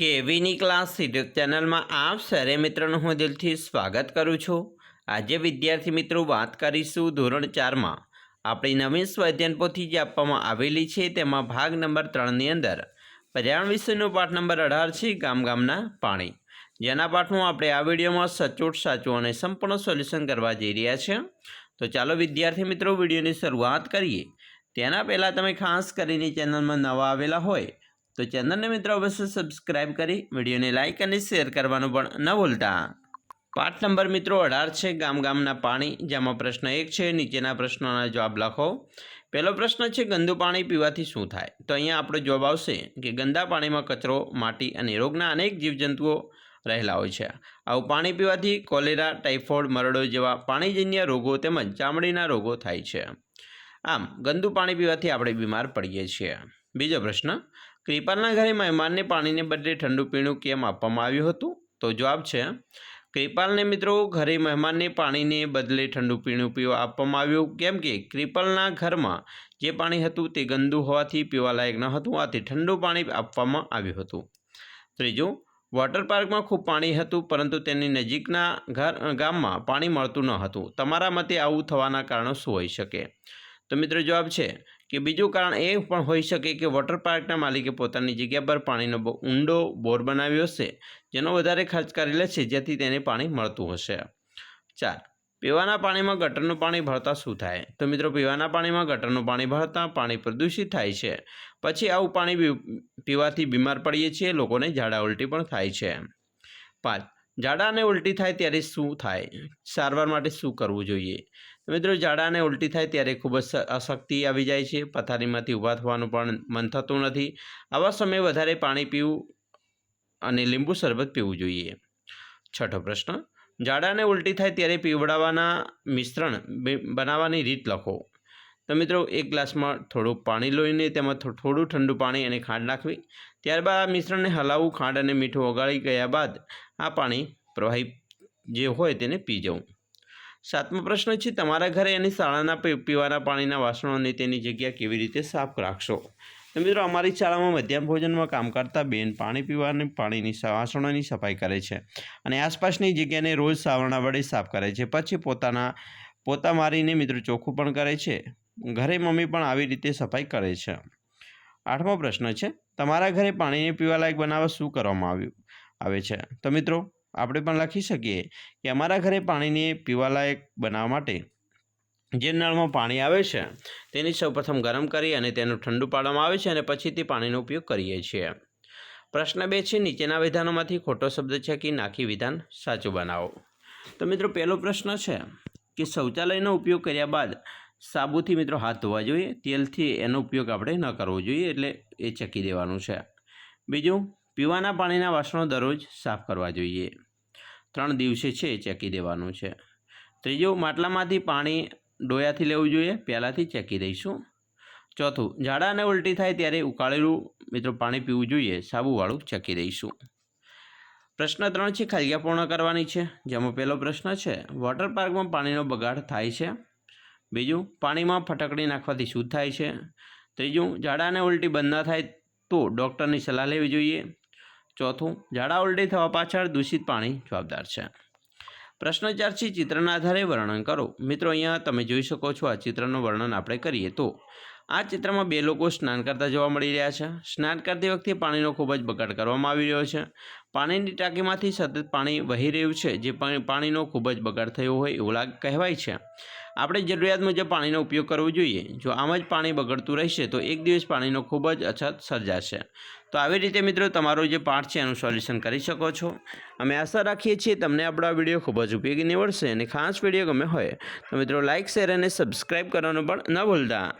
કેવીની class YouTube ચેનલમાં આપ સરે મિત્રોનું હું દિલથી સ્વાગત કરું છું. આજે વિદ્યાર્થી મિત્રો વાત કરીશું ધોરણ ચારમાં. આપણી નવીન સ્વાધ્યાન પોથી જે આપવામાં આવેલી છે તેમાં ભાગ નંબર ત્રણની અંદર પર્યાવરણ વિષયનો પાઠ નંબર અઢાર છે, ગામ ગામના પાણી. જેના પાઠનું આપણે આ વિડીયોમાં સચોટ, સાચું અને સંપૂર્ણ સોલ્યુશન કરવા જઈ રહ્યા છીએ તો ચાલો વિદ્યાર્થી મિત્રો વિડીયોની શરૂઆત કરીએ. તેના પહેલાં તમે ખાસ કરીને ચેનલમાં નવા આવેલા હોય તો ચેનલને મિત્રો અવશ્ય સબસ્ક્રાઇબ કરી, વિડીયોને લાઇક અને શેર કરવાનું પણ ન ભૂલતા. પાઠ નંબર મિત્રો, અઢાર છે ગામ ગામના પાણી, જેમાં પ્રશ્ન એક છે, નીચેના પ્રશ્નોના જવાબ લખો. પહેલો પ્રશ્ન છે, ગંદુ પાણી પીવાથી શું થાય? તો અહીંયા આપણો જવાબ આવશે કે ગંદા પાણીમાં કચરો, માટી અને રોગના અનેક જીવજંતુઓ રહેલા હોય છે. આવું પાણી પીવાથી કોલેરા ટાઇફોઇડ મરડો જેવા પાણીજન્ય રોગો તેમજ ચામડીના રોગો થાય છે. આમ, ગંદુ પાણી પીવાથી આપણે બીમાર પડીએ છીએ. બીજો પ્રશ્ન ક્રિપાલના ઘરે મહેમાનને પાણીને બદલે ઠંડુ પીણું કેમ આપવામાં આવ્યું હતું? તો જવાબ છે ક્રિપાલને મિત્રો ઘરે મહેમાનને પાણીને બદલે ઠંડુ પીણું પીવા આપવામાં આવ્યું. કેમ કે ક્રિપાલના ઘરમાં જે પાણી હતું તે ગંદુ હોવાથી પીવાલાયક ન હતું, આથી ઠંડુ પાણી આપવામાં આવ્યું હતું. ત્રીજું, વોટર પાર્કમાં ખૂબ પાણી હતું, પરંતુ તેની નજીકના ઘર, ગામમાં પાણી મળતું ન હતું. તમારા મતે આવું થવાના કારણો શું હોઈ શકે? તો મિત્રો જવાબ છે કે બીજું કારણ એ પણ હોઈ શકે કે વોટર પાર્કના માલિકે પોતાની જગ્યા પર પાણીનો ઊંડો બોર બનાવ્યો હશે, જેનો વધારે ખર્ચ કરેલો છે, જેથી તેને પાણી મળતું હશે. ચાર, પીવાના પાણીમાં ગટરનું પાણી ભરતા શું થાય? તો મિત્રો પીવાના પાણીમાં ગટરનું પાણી ભરતા પાણી પ્રદૂષિત થાય છે. પછી આવું પાણી પીવાથી બીમાર પડીએ છીએ, લોકોને ઝાડા ઉલટી પણ થાય છે. પાંચ ઝાડા અને ઉલટી થાય ત્યારે શું થાય? સારવાર માટે શું કરવું જોઈએ? મિત્રો ઝાડાને ઉલટી થાય ત્યારે ખૂબ જ અશક્તિ આવી જાય છે. પથારીમાંથી ઊભા થવાનું પણ મન થતું નથી. આવા સમયે વધારે પાણી પીવું અને લીંબુ શરબત પીવું જોઈએ. છઠ્ઠો પ્રશ્ન ઝાડાને ઉલટી થાય ત્યારે પીવડાવવાના મિશ્રણ બનાવવાની રીત લખો. તો મિત્રો, એક ગ્લાસમાં થોડું પાણી લઈને તેમાં થોડું ઠંડુ પાણી અને ખાંડ નાખવી. ત્યારબાદ આ મિશ્રણને હલાવવું ખાંડ અને મીઠું ઓગાળી ગયા બાદ આ પાણી પ્રવાહી જે હોય તેને પી જવું સાતમો પ્રશ્ન છે, તમારા ઘરે અને શાળાના પીવાના પાણીના વાસણો અને તેની જગ્યા કેવી રીતે સાફ રાખશો? તો મિત્રો, અમારી શાળામાં મધ્યાહન ભોજનમાં કામ કરતા બેન પાણી પીવાની પાણીની વાસણોની સફાઈ કરે છે અને આસપાસની જગ્યાને રોજ સાવરણા વડે સાફ કરે છે. પછી પોતાના, પોતા મારીને મિત્રો ચોખ્ખું પણ કરે છે. ઘરે મમ્મી પણ આવી રીતે સફાઈ કરે છે. આઠમો પ્રશ્ન છે, તમારા ઘરે પાણીને પીવાલાયક બનાવવા શું કરવામાં આવ્યું? આવે છે. તો મિત્રો, આપણે પણ લખી શકીએ કે અમારા ઘરે પાણીને પીવાલાયક બનાવવા માટે જે નળમાં પાણી આવે છે, તેની સૌપ્રથમ ગરમ કરી અને તેનું ઠંડુ પાડવામાં આવે છે અને પછી તે પાણીનો ઉપયોગ કરીએ છીએ. પ્રશ્ન બે છે, નીચેના વિધાનોમાંથી ખોટો શબ્દ છે કે નાખી વિધાન સાચું બનાવો? તો મિત્રો, પહેલો પ્રશ્ન છે કે શૌચાલયનો ઉપયોગ કર્યા બાદ સાબુથી મિત્રો હાથ ધોવા જોઈએ. તેલથી એનો ઉપયોગ આપણે ન કરવો જોઈએ એટલે એ ચકી દેવાનું છે. બીજું, પીવાના પાણીના વાસણો દરરોજ સાફ કરવા જોઈએ. ત્રણ દિવસે છે એ ચકી દેવાનું છે. ત્રીજું, માટલામાંથી પાણી ડોયાથી લેવું જોઈએ. પહેલાંથી ચેકી દઈશું. ચોથું ઝાડા અને ઉલટી થાય ત્યારે ઉકાળેલું મિત્રો પાણી પીવું જોઈએ. સાબુવાળું ચકી દઈશું. પ્રશ્ન ત્રણ છે. ખાલિયા પૂર્ણ કરવાની છે. જેમાં પહેલો પ્રશ્ન છે, વોટર પાર્કમાં પાણીનો બગાડ થાય છે. બીજું, પાણીમાં ફટકડી નાખવાથી શુદ્ધ થાય છે? ત્રીજું, ઝાડાને ઉલટી બંધ ન થાય તો ડૉક્ટરની સલાહ લેવી જોઈએ. ચોથું, ઝાડા ઉલટી થવા પાછળ દૂષિત પાણી જવાબદાર છે. પ્રશ્ન ચારથી ચિત્રના આધારે વર્ણન કરો. મિત્રો, અહીંયા તમે જોઈ શકો છો, આ ચિત્રનું વર્ણન આપણે કરીએ તો. આ ચિત્રમાં બે લોકો સ્નાન કરતા જોવા મળી રહ્યા છે. સ્નાન કરતી વખતે પાણીનો ખૂબ જ બગાડ કરવામાં આવી રહ્યો છે. પાણીની ટાંકીમાંથી સતત પાણી વહી રહ્યું છે, જે પાણીનો ખૂબ જ બગાડ થયો હોય એવું લાગ, કહેવાય છે. આપણે જરૂરિયાત મુજબ પાણીનો ઉપયોગ કરવો જોઈએ. જો આમ જ પાણી બગડતું રહેશે, તો એક દિવસ પાણીનો ખૂબ જ અછત સર્જાશે. તો આવી રીતે મિત્રો તમારો જે પાઠ છે, એનું સોલ્યુશન કરી શકો છો. અમે આશા રાખીએ છીએ તમને આપણો આ વીડિયો ખૂબ જ ઉપયોગી નીવડશે અને ખાસ વીડિયો ગમે હોય, તો મિત્રો લાઇક શેર અને સબસ્ક્રાઈબ કરવાનું પણ ન ભૂલતા.